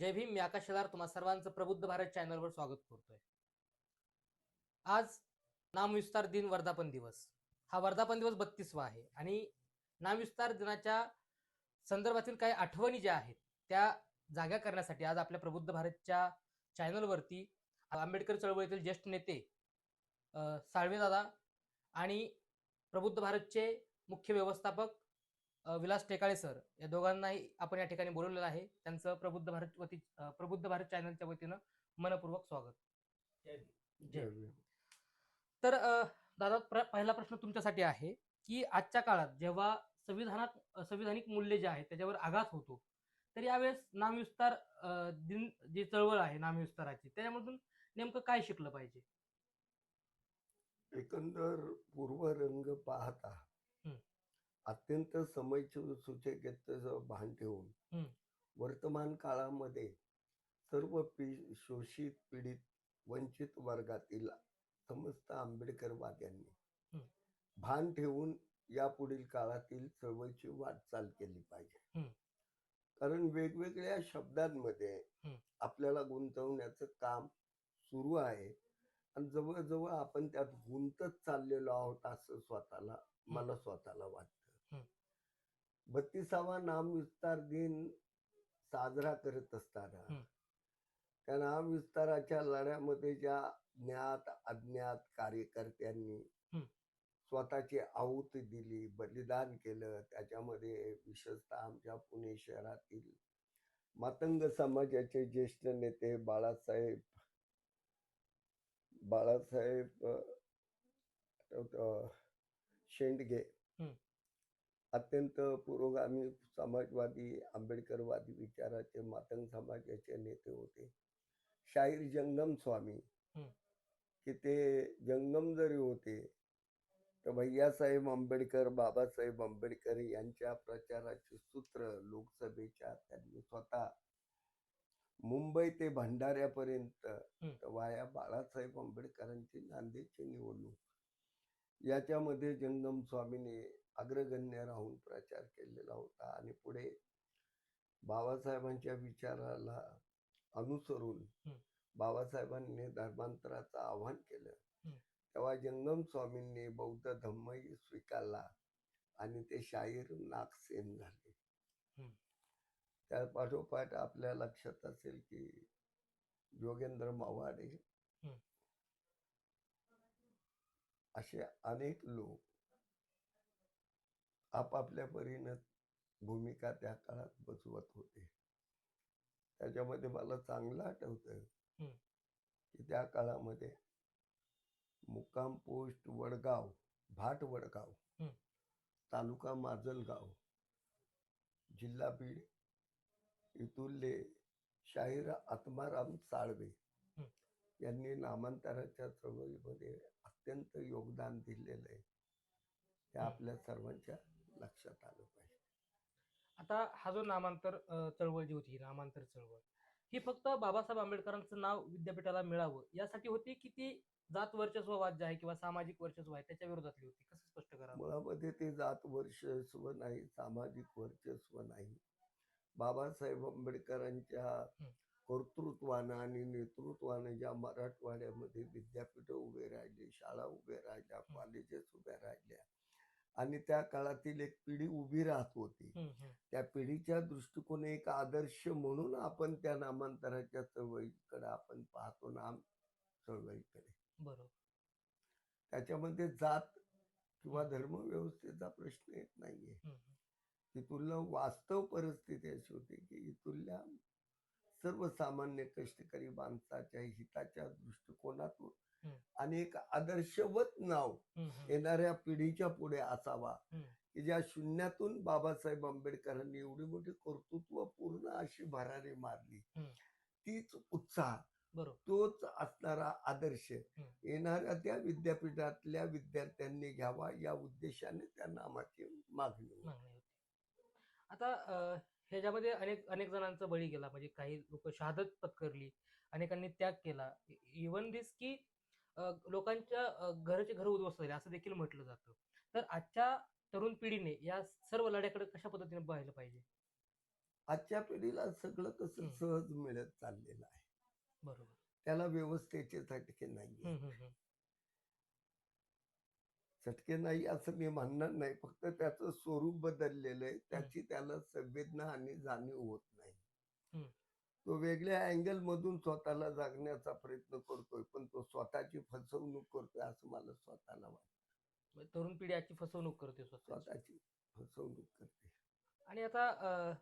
जय भीम मी आकाश शेलार तुम्हा सर्वांचं प्रबुद्ध भारत चॅनलवर स्वागत करतोय. आज नामविस्तार दिन वर्धापन दिवस. हा वर्धापन दिवस बत्तीसवा आहे आणि नामविस्तार दिनाच्या संदर्भातील काही आठवणी ज्या आहेत त्या जाग्या करण्यासाठी आज आपल्या प्रबुद्ध भारतच्या चॅनलवरती आंबेडकर चळवळीतील ज्येष्ठ नेते साळवेदादा आणि प्रबुद्ध भारतचे मुख्य व्यवस्थापक विलास टेकाळे सर या दोघांनाही आपण या ठिकाणी बोलवलेलं आहे त्यांचं प्रबुद्ध भारत वती प्रबुद्ध भारत चॅनलच्या वतीनं मनपूर्वक स्वागत. तर दादा प्र- पहिला प्रश्न तुमच्यासाठी आहे की आजच्या काळात जेव्हा संविधानात संविधानिक मूल्य जे आहेत त्याच्यावर आघात होतो तर यावेळेस नामविस्तार दिन जी चळवळ आहे नामविस्ताराची त्याच्यामधून नेमकं काय शिकलं पाहिजे एकंदर पूर्वरंग पाहता. अत्यंत समय सूचकेचं भान ठेवून. वर्तमान काळामध्ये सर्व पी शोषित पीडित वंचित वर्गातील समस्त आंबेडकरवाद्यांनी. भान ठेवून यापुढील काळातील चळवळीची वाटचाल केली पाहिजे. कारण वेगवेगळ्या शब्दांमध्ये. आपल्याला गुंतवण्याचं काम सुरू आहे आणि जवळजवळ आपण त्यात गुंतत चाललेलो आहोत असं स्वतःला मला स्वतःला वाटतं. बत्तीसावा नाम विस्तार दिन साजरा करत असताना. त्या नाम विस्ताराच्या लढ्यामध्ये ज्या ज्ञात अज्ञात कार्यकर्त्यांनी. स्वतःची आहुती दिली बलिदान केलं त्याच्यामध्ये विशेषतः आमच्या पुणे शहरातील मातंग समाजाचे ज्येष्ठ नेते बाळासाहेब बाळासाहेब शेंडगे. अत्यंत पुरोगामी समाजवादी आंबेडकरवादी विचाराचे मातंग समाजाचे नेते होते. शाहीर जंगम स्वामी. की ते जंगम जरी होते तर भैयासाहेब आंबेडकर बाबासाहेब आंबेडकर यांच्या प्रचाराचे सूत्र लोकसभेच्या त्यांनी स्वतः मुंबई ते भंडाऱ्यापर्यंत वाया बाळासाहेब आंबेडकरांची नांदेडची निवडणूक. याच्यामध्ये जंगम स्वामीने अग्रगण्य राहून प्रचार केलेला होता आणि पुढे बाबासाहेबांच्या विचाराला अनुसरून. बाबासाहेबांनी धर्मांतराचं आव्हान केलं. तेव्हा जंगम स्वामींनी बौद्ध धम्मही स्वीकारला आणि ते शाहीर नागसेन झाले. त्या पाठोपाठ आपल्या लक्षात असेल की योगेंद्र मावाडे. असे अनेक लोक आपापल्या परीनं भूमिका त्या काळात बसवत होते त्याच्यामध्ये मला चांगलं आठवतं. की त्या काळामध्ये मुक्काम पोस्ट वडगाव भाट वडगाव. तालुका माजलगाव जिल्हा बीड इथुले शाहीर आत्माराम साळवे. यांनी नामांतराच्या चळवळीमध्ये अत्यंत योगदान दिलेलं आहे ते हं. आपल्या सर्वांच्या लक्षात आलं पाहिजे. आता हा जो नामांतर चळवळ जी होती ही नामांतर चळवळ ही फक्त बाबासाहेब आंबेडकरांचं नाव विद्यापीठाला मिळावं यासाठी होती की ती जात वर्चस्ववाद जे आहे किंवा सामाजिक वर्चस्व आहे त्याच्या विरोधातली होती. कसं स्पष्ट करावं मुळामध्ये ते जात वर्चस्व नाही सामाजिक वर्चस्व नाही. बाबासाहेब आंबेडकरांच्या. कर्तृत्वानं आणि नेतृत्वानं ज्या मराठवाड्यामध्ये विद्यापीठ उभे राहिले शाळा उभे राहिल्या कॉलेजेस उभ्या राहिल्या आणि त्या काळातील एक पिढी उभी राहत होती. त्या पिढीच्या दृष्टिकोने एक आदर्श म्हणून आपण त्या नामांतराच्या चळवळीकडे आपण पाहतो नाम चळवळीकडे. बरोबर. त्याच्यामध्ये जात किंवा धर्मव्यवस्थेचा प्रश्न येत नाहीये. इथुल्या वास्तव परिस्थिती अशी होती की इथुल्या सर्वसामान्य कष्टकरी माणसाच्या हिताच्या दृष्टिकोनातून. आणि एक आदर्शवत नाव. येणाऱ्या पिढीच्या पुढे असावा. की ज्या शून्यातून बाबासाहेब आंबेडकरांनी एवढी मोठी कर्तृत्व पूर्ण अशी भरारी मारली. तीच उत्साह तोच असणारा आदर्श. येणाऱ्या त्या विद्यापीठातल्या विद्यार्थ्यांनी घ्यावा या उद्देशाने त्या नामाची मागणी आता ह्याच्यामध्ये अनेक अनेक जणांचा बळी गेला. म्हणजे काही लोक शहादत पत्करली अनेकांनी त्याग केला. इवन दिस की लोकांच्या घराचे घर उद्ध्वस्त झाले असं देखील म्हटलं जातं. तर आजच्या तरुण पिढीने या सर्व लढ्याकडे कशा पद्धतीने पाहिलं पाहिजे? आजच्या पिढीला सगळं कसं. सहज मिळत चाललेलं आहे. बरोबर. त्याला व्यवस्थेचे चटके चटके नाही असं मी म्हणणार नाही. फक्त त्याचं स्वरूप बदललेलं आहे. त्याची त्याला संवेदना आणि जाणीव होत नाही. तो वेगळ्या अँगल मधून स्वतःला जागण्याचा प्रयत्न करतोय पण तो स्वतःची फसवणूक करतोय असं मला स्वतःला वाटतं. म्हणजे तरुण पिढी आजची फसवणूक करते स्वतःची. फसवणूक करते. आणि आता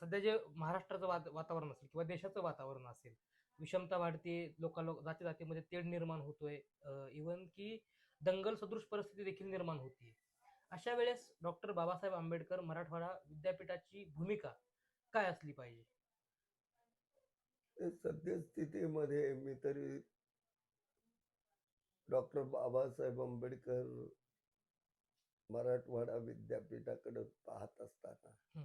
सध्या जे महाराष्ट्राचं वात- वातावरण असेल किंवा देशाचं वातावरण असेल विषमता वाढते लोका लोक जाती जातीमध्ये तेढ निर्माण होतोय. इवन की दंगल सदृश परिस्थिती देखील निर्माण होती अशा वेळेस डॉक्टर बाबासाहेब आंबेडकर मराठवाडा विद्यापीठाची भूमिका काय असली पाहिजे सद्यस्थितीमध्ये मी तरी डॉक्टर बाबासाहेब आंबेडकर मराठवाडा विद्यापीठाकडे पाहत असताना.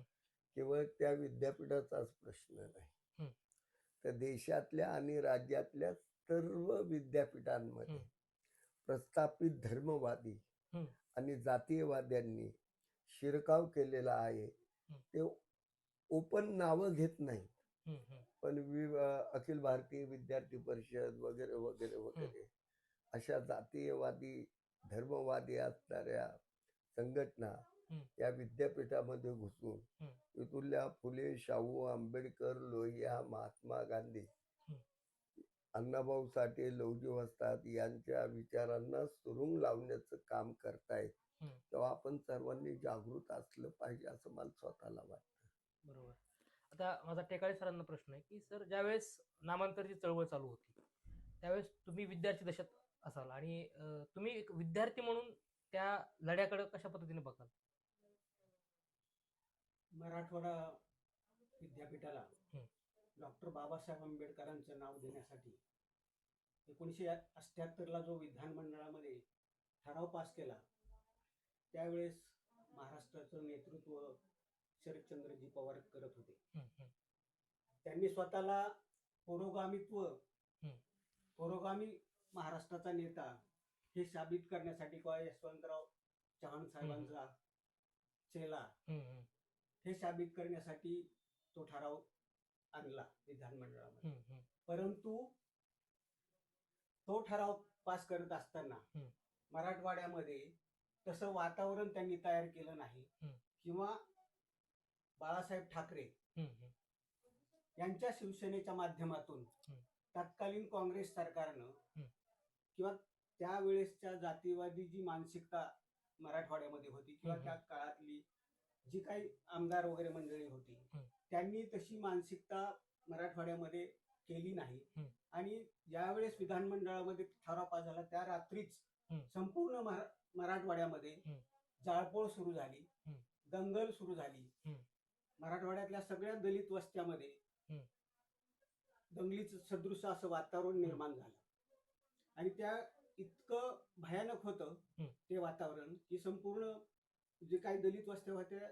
केवळ त्या विद्यापीठाचाच प्रश्न नाही. तर देशातल्या आणि राज्यातल्या सर्व विद्यापीठांमध्ये. प्रस्थापित धर्मवादी. आणि जातीयवाद्यांनी शिरकाव केलेला आहे. ते ओपन नावं घेत नाही पण अखिल भारतीय विद्यार्थी परिषद वगैरे वगैरे वगैरे अशा जातीयवादी धर्मवादी असणाऱ्या संघटना. या विद्यापीठामध्ये घुसून. इथुल्या फुले शाहू आंबेडकर लोहिया महात्मा गांधी. अण्णाभाऊ साठे लवजी वस्ताद यांच्या विचारांना सुरुंग लावण्याचं काम करतायत. तेव्हा आपण सर्वांनी जागृत असलं पाहिजे असं मला स्वतःला वाटतं बरोबर आता माझा टेकाळे सरांना प्रश्न आहे की सर ज्यावेळेस नामांतरची चळवळ चालू होती त्यावेळेस तुम्ही विद्यार्थी दशेत असाल आणि तुम्ही एक विद्यार्थी म्हणून त्या लढ्याकडे कशा पद्धतीने बघाल मराठवाडा विद्यापीठाला. डॉक्टर बाबासाहेब आंबेडकरांचं नाव देण्यासाठी एकोणीसशे अठ्ठ्याहत्तरला जो विधानमंडळामध्ये ठराव पास केला त्यावेळेस महाराष्ट्राचं नेतृत्व शरदचंद्रजी पवार करत होते. त्यांनी स्वतःला पुरोगामित्व. पुरोगामी महाराष्ट्राचा नेता हे साबित करण्यासाठी किंवा यशवंतराव चव्हाण साहेबांचा चेला हे साबित करण्यासाठी तो ठराव आणला विधानमंडळामध्ये परंतु तो ठराव पास करत असताना. मराठवाड्यामध्ये तसं वातावरण त्यांनी तयार केलं नाही. किंवा बाळासाहेब ठाकरे यांच्या शिवसेनेच्या माध्यमातून. तत्कालीन काँग्रेस सरकारनं. किंवा त्यावेळेसच्या जातीवादी जी मानसिकता मराठवाड्यामध्ये होती किंवा. त्या काळातली जी काही आमदार वगैरे मंडळी होती. त्यांनी तशी मानसिकता मराठवाड्यामध्ये केली नाही. आणि ज्यावेळेस विधानमंडळामध्ये ठराव पास झाला त्या रात्रीच. संपूर्ण मरा- मराठवाड्यामध्ये. जाळपोळ सुरू झाली. दंगल सुरू झाली. मराठवाड्यातल्या सगळ्या दलित वस्त्यामध्ये. दंगलीचं सदृश असं वातावरण निर्माण झालं आणि त्या इतकं भयानक होतं. ते वातावरण की संपूर्ण जे काही दलित वस्त्या होत्या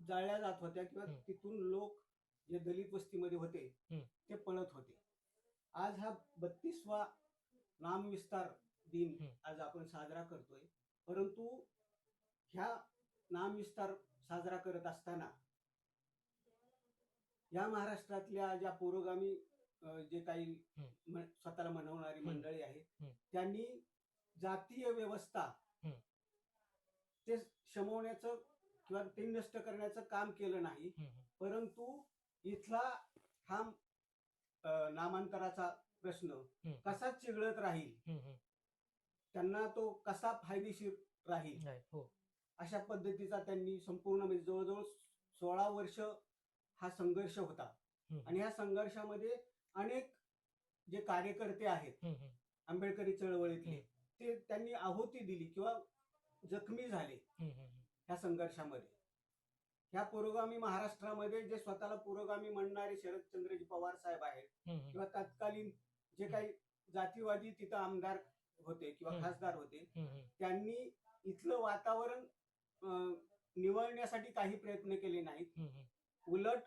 जाळल्या जात होत्या किंवा हम्म. तिथून लोक जे दलित वस्तीमध्ये होते हम्म. ते पळत होते आज हा बत्तीसवा नामविस्तार दिन हम्म. आज आपण साजरा करतोय परंतु ह्या नामविस्तार साजरा करत असताना या महाराष्ट्रातल्या ज्या पुरोगामी अ, जे काही हम्म. स्वतःला म्हणवणारी हम्म. मंडळी आहेत हम्म. त्यांनी जातीय व्यवस्था हम्म. ते शमवण्याचं किंवा ते नष्ट करण्याचं काम केलं नाही. परंतु इथला हा नामांतराचा प्रश्न. कसा चिघळत राहील. त्यांना तो कसा फायदेशीर राहील? हो. अशा पद्धतीचा त्यांनी संपूर्ण म्हणजे जवळजवळ सोळा वर्ष हा संघर्ष होता. आणि ह्या संघर्षामध्ये अनेक जे कार्यकर्ते आहेत आंबेडकरी चळवळीतले. ते त्यांनी आहुती दिली किंवा जखमी झाले. ह्या संघर्षामध्ये ह्या पुरोगामी महाराष्ट्रामध्ये जे स्वतःला पुरोगामी म्हणणारे शरदचंद्रजी पवार साहेब आहेत किंवा तत्कालीन जे काही जातीवादी तिथं आमदार होते किंवा. खासदार होते. त्यांनी इथलं वातावरण अं, निवळण्यासाठी काही प्रयत्न केले नाहीत उलट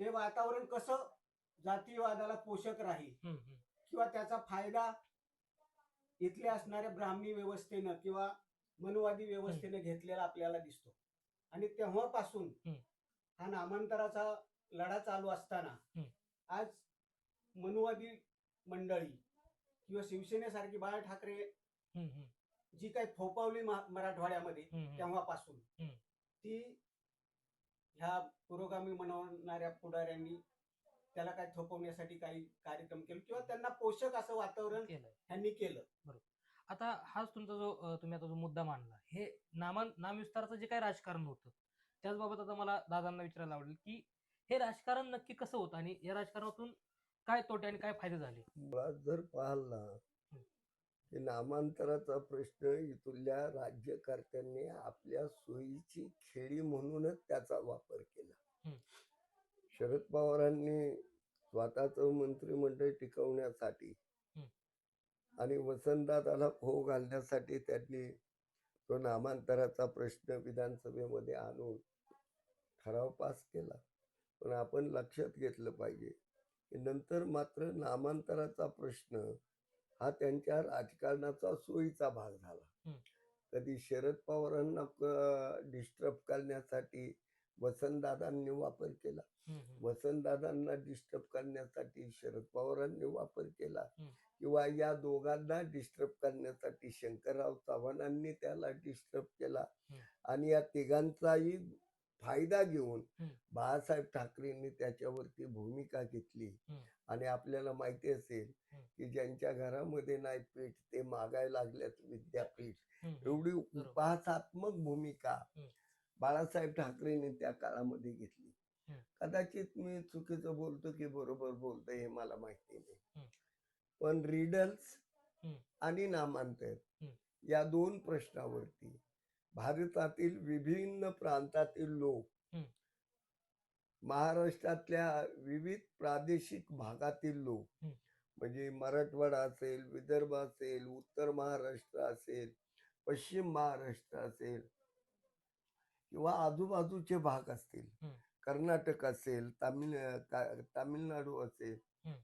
ते वातावरण कसं जातीयवादाला पोषक राहील. किंवा त्याचा फायदा इथल्या असणाऱ्या ब्राह्मणी व्यवस्थेनं किंवा मनुवादी व्यवस्थेनं घेतलेला आपल्याला दिसतो आणि तेव्हापासून. हा नामांतराचा लढा चालू असताना. आज मनुवादी मंडळी किंवा शिवसेनेसारखी बाळा ठाकरे जी काही फोपावली मराठवाड्यामध्ये. तेव्हापासून. ती ह्या पुरोगामी म्हणवणाऱ्या पुढाऱ्यांनी त्याला काय थोपवण्यासाठी काही कार्यक्रम केले किंवा त्यांना पोषक असं वातावरण ह्यांनी केलं आता हाच तुमचा जो तुम्ही आता जो मुद्दा मांडला हे नामान नामविस्ताराचं जे काही राजकारण होतं त्याचबाबत आता मला दादांना विचारायला आवडेल की हे राजकारण नक्की कसं होतं आणि या राजकारणातून काय तोटे आणि काय फायदे झाले मुळात जर पाहाल ना की नामांतराचा प्रश्न इथल्या राज्यकर्त्यांनी आपल्या सोयीची खेळी म्हणूनच त्याचा वापर केला. शरद पवारांनी स्वतःचं मंत्रिमंडळ टिकवण्यासाठी. आणि वसंतदादाला फो घालण्यासाठी त्यांनी तो नामांतराचा प्रश्न विधानसभेमध्ये आणून ठराव पास केला पण आपण लक्षात घेतलं पाहिजे की नंतर मात्र नामांतराचा प्रश्न हा त्यांच्या राजकारणाचा सोयीचा भाग झाला. कधी शरद पवारांना डिस्टर्ब करण्यासाठी वसंतदादांनी वापर केला. वसंतदादांना डिस्टर्ब करण्यासाठी शरद पवारांनी वापर केला. किंवा या दोघांना डिस्टर्ब करण्यासाठी शंकरराव चव्हाणांनी त्याला डिस्टर्ब केला. आणि या तिघांचाही फायदा घेऊन. बाळासाहेब ठाकरेंनी त्याच्यावरती भूमिका घेतली. आणि आपल्याला माहिती असेल. की ज्यांच्या घरामध्ये नाही पीठ ते मागायला लागल्यात विद्यापीठ. एवढी उपहासात्मक भूमिका. बाळासाहेब ठाकरेंनी त्या काळामध्ये घेतली. कदाचित मी चुकीचं बोलतो की बरोबर बोलतो हे मला माहिती नाही. पण रिडल्स. आणि नामांतर. या दोन प्रश्नावरती भारतातील विभिन्न प्रांतातील लोक. महाराष्ट्रातल्या विविध प्रादेशिक भागातील लोक. म्हणजे मराठवाडा असेल विदर्भ असेल उत्तर महाराष्ट्र असेल पश्चिम महाराष्ट्र असेल किंवा आजूबाजूचे भाग असतील. कर्नाटक असेल तामिळ तामिळनाडू असेल.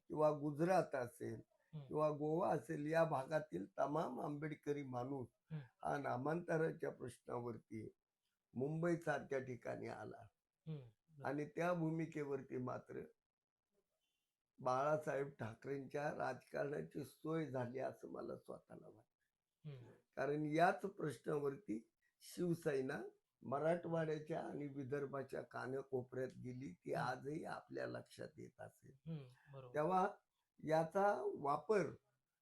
किंवा गुजरात असेल. किंवा गोवा असेल या भागातील तमाम आंबेडकरी माणूस. हा. नामांतराच्या प्रश्नावरती मुंबई सारख्या ठिकाणी आला. आणि त्या भूमिकेवरती मात्र बाळासाहेब ठाकरेंच्या राजकारणाची सोय झाली असं मला स्वतःला वाटतं. कारण याच प्रश्नावरती शिवसेना मराठवाड्याच्या आणि विदर्भाच्या कानाकोपऱ्यात गेली ती आजही आपल्या लक्षात येत असेल. तेव्हा याचा वापर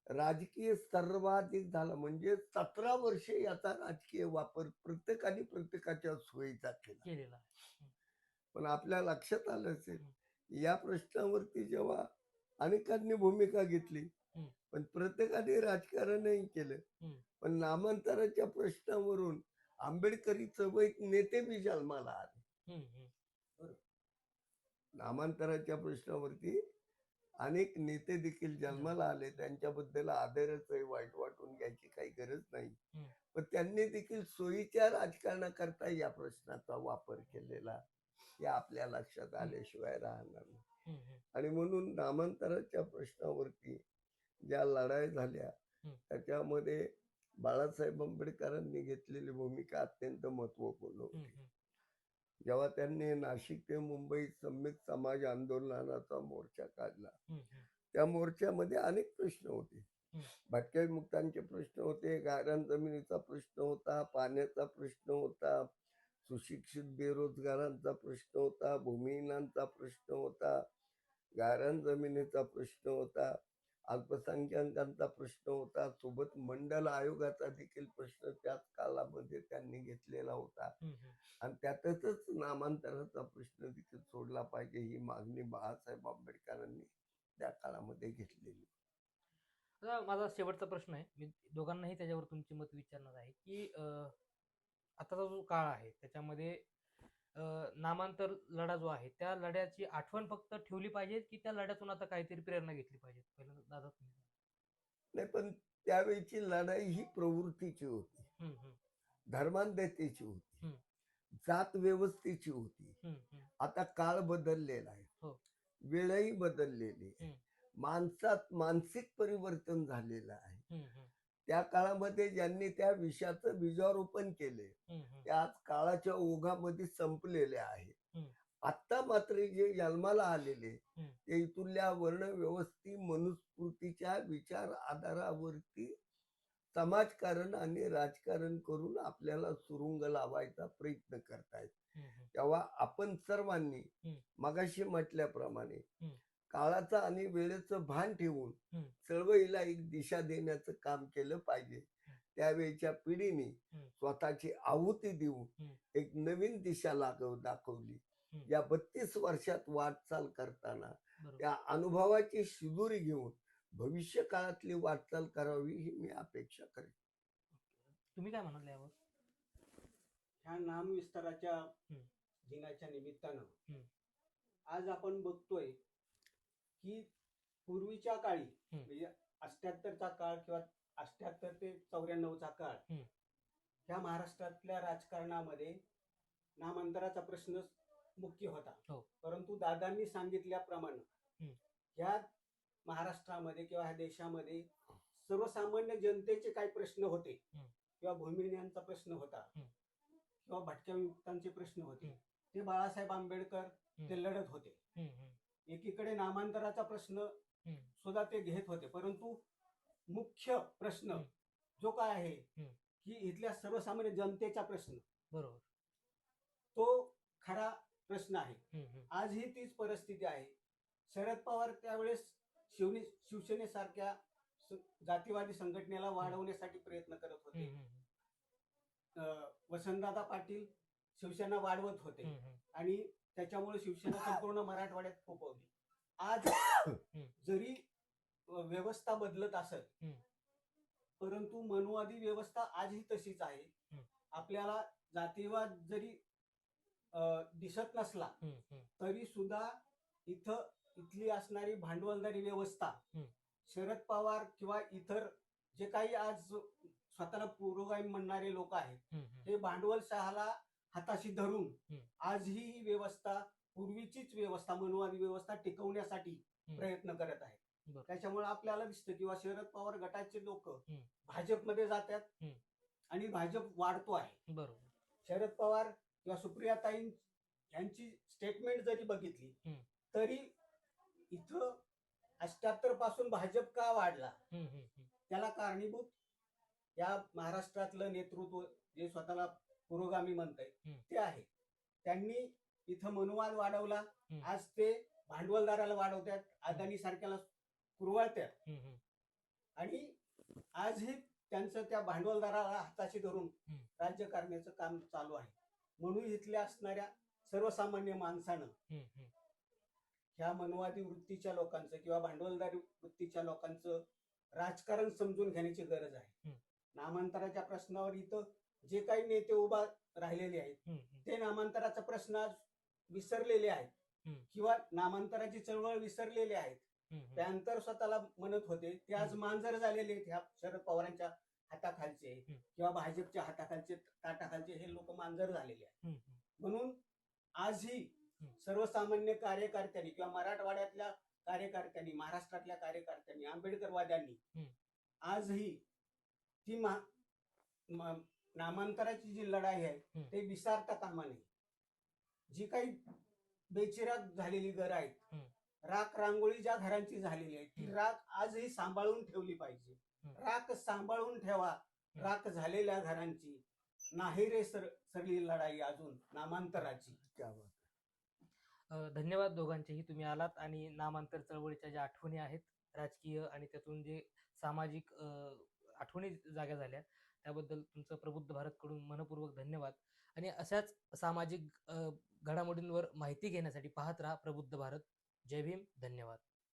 राजकीय सर्वाधिक झाला म्हणजे सतरा वर्षे याचा राजकीय वापर प्रत्येकाने प्रत्येकाच्या सोयीचा केला केलेला. पण आपल्या लक्षात आलं असेल या प्रश्नावरती जेव्हा अनेकांनी भूमिका घेतली. पण प्रत्येकाने राजकारणही केलं हम्म. पण नामांतराच्या प्रश्नावरून आंबेडकरी चळवळीत नेते बी जन्माला आले. नामांतराच्या प्रश्नावरती अनेक नेते देखील जन्माला आले त्यांच्याबद्दल आदरच आहे वाईट वाटून घ्यायची काही गरज नाही. पण त्यांनी देखील सोयीच्या राजकारणाकरता या प्रश्नाचा वापर केलेला हे आपल्या लक्षात आल्याशिवाय राहणार नाही. आणि म्हणून नामांतराच्या प्रश्नावरती ज्या लढाई झाल्या. त्याच्यामध्ये बाळासाहेब आंबेडकरांनी घेतलेली भूमिका अत्यंत महत्त्वपूर्ण. होती. जेव्हा त्यांनी नाशिक ते मुंबई सम्यक समाज आंदोलनाचा मोर्चा काढला. त्या मोर्चामध्ये अनेक प्रश्न होते. भटक्या मुक्तांचे प्रश्न होते गायरान जमिनीचा प्रश्न होता पाण्याचा प्रश्न होता सुशिक्षित बेरोजगारांचा प्रश्न होता भूमिहीनांचा प्रश्न होता गायरान जमिनीचा प्रश्न होता अल्पसंख्याकांचा प्रश्न होता. सोबत मंडल आयोगाचा देखील प्रश्न त्याच काळामध्ये त्यांनी घेतलेला होता. आणि त्यातच नामांतराचा प्रश्न देखील सोडला पाहिजे ही मागणी बाळासाहेब आंबेडकरांनी त्या काळामध्ये घेतलेली. माझा शेवटचा प्रश्न आहे. मी दोघांनाही त्याच्यावर तुमची मत विचारणार आहे की आताचा जो काळ आहे त्याच्यामध्ये नामांतर लढा जो आहे त्या लढ्याची आठवण फक्त ठेवली पाहिजे की त्या लढ्यातून आता काहीतरी प्रेरणा घेतली पाहिजे पहिल्यांदा दादा तुम्ही. नाही पण त्यावेळीची लढाई ही प्रवृत्तीची होती. धर्मांधतेची होती. जात व्यवस्थेची होती. आता काळ बदललेला आहे. हो. वेळही बदललेली आहे. माणसात मानसिक परिवर्तन झालेलं आहे. त्या काळामध्ये ज्यांनी त्या विषयाचं बीजारोपण केले. त्या आज काळाच्या ओघामध्ये संपलेले आहे हम्म. आत्ता मात्र जे जन्माला आलेले. ते वर्ण व्यवस्थी मनुस्मृतीच्या विचार आधारावरती समाजकारण आणि राजकारण करून आपल्याला सुरुंग लावायचा प्रयत्न करतायत. तेव्हा आपण सर्वांनी. मगाशी म्हटल्याप्रमाणे. काळाचं आणि वेळेचं भान ठेवून. चळवळीला एक दिशा देण्याचं काम केलं पाहिजे त्यावेळच्या पिढीने. स्वतःची आहुती देऊन. एक नवीन दिशा लागव दाखवली. या बत्तीस वर्षात वाटचाल करताना त्या अनुभवाची शिदुरी घेऊन भविष्य काळातली वाटचाल करावी ही मी अपेक्षा करेन तुम्ही काय म्हणाल यावर ह्या नामविस्ताराच्या. दिनाच्या निमित्तानं. आज आपण बघतोय की पूर्वीच्या काळी. म्हणजे अष्ट्याहत्तरचा काळ किंवा अष्ट्याहत्तर ते चौऱ्याण्णवचा काळ. ह्या महाराष्ट्रातल्या राजकारणामध्ये नामांतराचा प्रश्न मुख्य होता हो. परंतु दादांनी सांगितल्याप्रमाणे. ह्या महाराष्ट्रामध्ये किंवा ह्या देशामध्ये सर्वसामान्य जनतेचे काही प्रश्न होते. किंवा भूमिहीनांचा प्रश्न होता. किंवा भटक्या विमुक्तांचे प्रश्न होते. ते बाळासाहेब आंबेडकर ते लढत होते एकीकडे नामांतराचा प्रश्न. सुद्धा ते घेत होते परंतु मुख्य प्रश्न. जो काय आहे. की इथल्या सर्वसामान्य जनतेचा प्रश्न बरोबर तो खरा प्रश्न आहे. आजही तीच परिस्थिती आहे शरद पवार त्यावेळेस शिवने शिवसेनेसारख्या जातीवादी संघटनेला वाढवण्यासाठी प्रयत्न करत होते वसंतदादा पाटील शिवसेना वाढवत होते. आणि त्याच्यामुळे शिवसेना संपूर्ण मराठवाड्यात फोपवली आज जरी व्यवस्था बदलत असेल हम्म. परंतु मनुवादी व्यवस्था आजही तशीच आहे. आपल्याला जातीवाद जरी दिसत नसला. तरी सुद्धा इथं इथली असणारी भांडवलदारी व्यवस्था. शरद पवार किंवा इतर जे काही आज स्वतःला पुरोगामी म्हणणारे लोक आहेत. हे भांडवलशाहाला हाताशी धरून. आजही ही व्यवस्था पूर्वीचीच व्यवस्था मनुवादी व्यवस्था टिकवण्यासाठी. प्रयत्न करत बरं. त्याच्यामुळे आपल्याला दिसतं किंवा शरद पवार गटाचे लोक. भाजपमध्ये जातात. आणि भाजप वाढतो आहे बरोबर शरद पवार किंवा सुप्रियाताई यांची स्टेटमेंट जरी बघितली. तरी इथं अष्ट्याहत्तरपासून भाजप का वाढला. त्याला कारणीभूत या महाराष्ट्रातलं नेतृत्व जे स्वतःला पुरोगामी म्हणतंय. ते आहे त्यांनी इथं मनुवाद वाढवला. आज ते भांडवलदाराला वाढवतात अदानी सारख्याला कुरवाळतात. आणि आजही त्यांचं त्या भांडवलदाराला हाताशी धरून. राज्य करण्याचं काम चालू आहे म्हणून इथल्या असणाऱ्या सर्वसामान्य माणसानं. ह्या मनवादी वृत्तीच्या लोकांचं किंवा भांडवलदारी वृत्तीच्या लोकांचं राजकारण समजून घेण्याची गरज आहे. नामांतराच्या प्रश्नावर इथं जे काही नेते उभा राहिलेले आहेत. ते नामांतराचा प्रश्न आज विसरलेले आहेत. किंवा नामांतराची चळवळ विसरलेले आहेत. त्यानंतर स्वतःला म्हणत होते ते आज. मांजर झालेले आहेत ह्या शरद पवारांच्या हाताखालचे. किंवा भाजपच्या हाताखालचे ताटाखालचे हे लोक मांजर झालेले आहेत. म्हणून आजही. सर्वसामान्य कार्यकर्त्यांनी किंवा मराठवाड्यातल्या कार्यकर्त्यांनी महाराष्ट्रातल्या कार्यकर्त्यांनी आंबेडकरवाद्यांनी. आजही ती नामांतराची जी लढाई आहे. ते विसारता कामा नये जी काही बेचिराग झालेली घरं आहेत. राख रांगोळी ज्या घरांची झालेली आहे ती. राख आजही सांभाळून ठेवली पाहिजे. राख सांभाळून ठेवा राख झालेल्या घरांची नाही रे सर सरली लढाई अजून नामांतराची धन्यवाद दोघांचेही तुम्ही आलात आणि नामांतर चळवळीच्या ज्या आठवणी आहेत राजकीय आणि त्यातून जे सामाजिक आठवणी जाग्या झाल्या त्याबद्दल तुमचं प्रबुद्ध भारतकडून मनपूर्वक धन्यवाद. आणि अशाच सामाजिक घडामोडींवर माहिती घेण्यासाठी पाहत राहा प्रबुद्ध भारत. जय भीम. धन्यवाद.